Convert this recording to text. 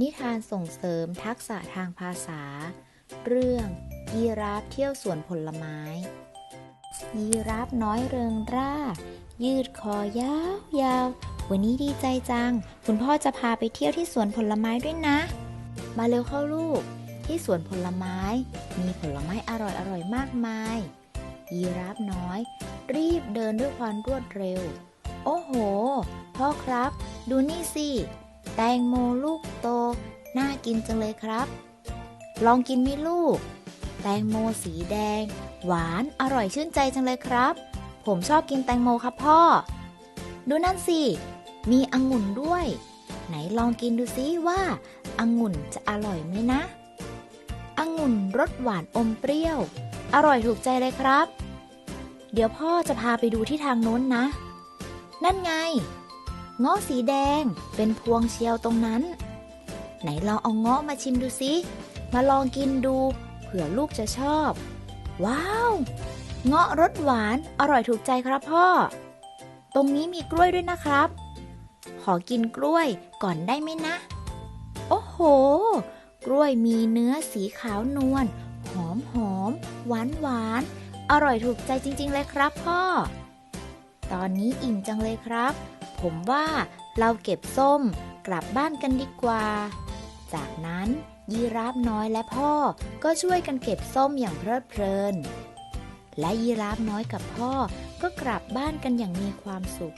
นิทานส่งเสริมทักษะทางภาษา เรื่อง ยีราฟเที่ยวสวนผลไม้ ยีราฟน้อยเริงร่า ยืดคอยาวยาว วันนี้ดีใจจัง คุณพ่อจะพาไปเที่ยวที่สวนผลไม้ด้วยนะ มาเร็วเข้าลูก ที่สวนผลไม้ มีผลไม้อร่อยๆมากมาย ยีราฟน้อย รีบเดินด้วยความรวดเร็ว โอ้โห พ่อครับ ดูนี่สิ ตงโมลูกโต น่ากินจังเลยครับ ลองกินไหมลูก แตงโมสีแดง หวานอร่อยชื่นใจจังเลยครับ ผมชอบกินแตงโมครับพ่อ ดูนั่นสิ มีองุ่นด้วย ไหนลองกินดูซิว่าองุ่นจะอร่อยไหมนะองุ่นรสหวานอมเปรี้ยว อร่อยถูกใจเลยครับ เดี๋ยวพ่อจะพาไปดูที่ทางโน้นนะ นั่นไง เงาะสีแดง เป็นพวงเชียวตรงนั้น ไหนลองเอาเงาะมาชิมดูสิ มาลองกินดู เผื่อลูกจะชอบ ว้าว เงาะรสหวานอร่อยถูกใจครับพ่อ ตรงนี้มีกล้วยด้วยนะครับ ขอกินกล้วยก่อนได้ไหมนะ โอ้โห กล้วยมีเนื้อสีขาวนวลหอมหอมหวานหวานอร่อยถูกใจจริง ๆ เลยครับพ่อ ตอนนี้อิ่มจังเลยครับ ผมว่าเราเก็บส้มกลับบ้านกันดีกว่า จากนั้นยีราฟน้อยและพ่อก็ช่วยกันเก็บส้มอย่างเพลิดเพลิน และยีราฟน้อยกับพ่อก็กลับบ้านกันอย่างมีความสุข